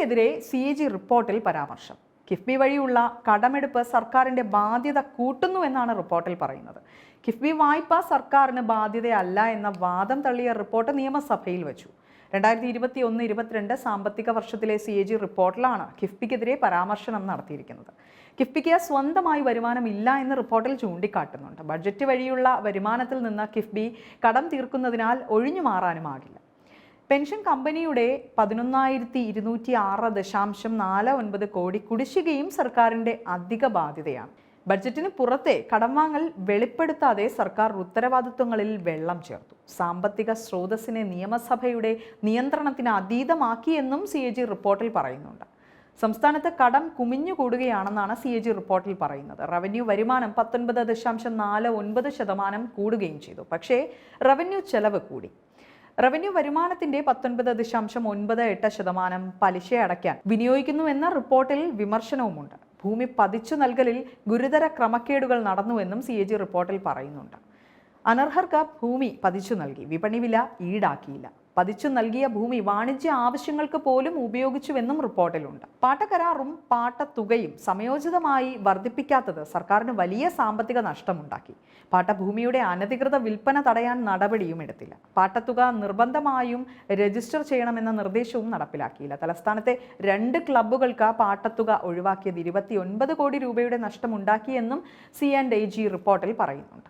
കിഫ്ബിക്കെതിരെ C A G റിപ്പോർട്ടിൽ പരാമർശം. കിഫ്ബി വഴിയുള്ള കടമെടുപ്പ് സർക്കാരിന്റെ ബാധ്യത കൂട്ടുന്നു എന്നാണ് റിപ്പോർട്ടിൽ പറയുന്നത്. കിഫ്ബി വായ്പ സർക്കാരിന് ബാധ്യതയല്ല എന്ന വാദം തള്ളിയ റിപ്പോർട്ട് നിയമസഭയിൽ വെച്ചു. രണ്ടായിരത്തി ഇരുപത്തി ഒന്ന് ഇരുപത്തിരണ്ട് സാമ്പത്തിക വർഷത്തിലെ സി എ ജി റിപ്പോർട്ടിലാണ് കിഫ്ബിക്കെതിരെ പരാമർശനം നടത്തിയിരിക്കുന്നത്. കിഫ്ബിക്ക് സ്വന്തമായി വരുമാനമില്ല എന്ന് റിപ്പോർട്ടിൽ ചൂണ്ടിക്കാട്ടുന്നുണ്ട്. ബഡ്ജറ്റ് വഴിയുള്ള വരുമാനത്തിൽ നിന്ന് കിഫ്ബി കടം തീർക്കുന്നതിനാൽ ഒഴിഞ്ഞു മാറാനുമാകില്ല. പെൻഷൻ കമ്പനിയുടെ പതിനൊന്നായിരത്തി ഇരുന്നൂറ്റി ആറ് ദശാംശം നാല് ഒൻപത് കോടി കുടിശ്ശികയും സർക്കാരിന്റെ അധിക ബാധ്യതയാണ്. ബഡ്ജറ്റിന് പുറത്തെ കടം വാങ്ങൽ വെളിപ്പെടുത്താതെ സർക്കാർ ഉത്തരവാദിത്വങ്ങളിൽ വെള്ളം ചേർത്തു. സാമ്പത്തിക സ്രോതസ്സിനെ നിയമസഭയുടെ നിയന്ത്രണത്തിന് അതീതമാക്കിയെന്നും സി എ ജി റിപ്പോർട്ടിൽ പറയുന്നുണ്ട്. സംസ്ഥാനത്ത് കടം കുമിഞ്ഞുകൂടുകയാണെന്നാണ് സി എ ജി റിപ്പോർട്ടിൽ പറയുന്നത്. റവന്യൂ വരുമാനം പത്തൊൻപത് ദശാംശം നാല് ഒൻപത് ശതമാനം കൂടുകയും ചെയ്തു. പക്ഷേ റവന്യൂ ചെലവ് കൂടി. റവന്യൂ വരുമാനത്തിന്റെ പത്തൊൻപത് ദശാംശം ഒൻപത് എട്ട് ശതമാനം പലിശ അടയ്ക്കാൻ വിനിയോഗിക്കുന്നുവെന്ന റിപ്പോർട്ടിൽ വിമർശനവുമുണ്ട്. ഭൂമി പതിച്ചു നൽകലിൽ ഗുരുതര ക്രമക്കേടുകൾ നടന്നുവെന്നും സി എ ജി റിപ്പോർട്ടിൽ പറയുന്നുണ്ട്. അനർഹർക്ക് ഭൂമി പതിച്ചു നൽകി. വിപണി വില ഈടാക്കിയില്ല. പതിച്ചു നൽകിയ ഭൂമി വാണിജ്യ ആവശ്യങ്ങൾക്ക് പോലും ഉപയോഗിച്ചുവെന്നും റിപ്പോർട്ടിലുണ്ട്. പാട്ടക്കരാറും പാട്ടത്തുകയും സമയോചിതമായി വർദ്ധിപ്പിക്കാത്തത് സർക്കാരിന് വലിയ സാമ്പത്തിക നഷ്ടമുണ്ടാക്കി. പാട്ടഭൂമിയുടെ അനധികൃത വിൽപ്പന തടയാൻ നടപടിയും എടുത്തില്ല. പാട്ടത്തുക നിർബന്ധമായും രജിസ്റ്റർ ചെയ്യണമെന്ന നിർദ്ദേശവും നടപ്പിലാക്കിയില്ല. തലസ്ഥാനത്തെ രണ്ട് ക്ലബ്ബുകൾക്ക് പാട്ടത്തുക ഒഴിവാക്കിയത് ഇരുപത്തി ഒൻപത് കോടി രൂപയുടെ നഷ്ടമുണ്ടാക്കിയെന്നും സി ആൻഡ് എ ജി റിപ്പോർട്ടിൽ പറയുന്നുണ്ട്.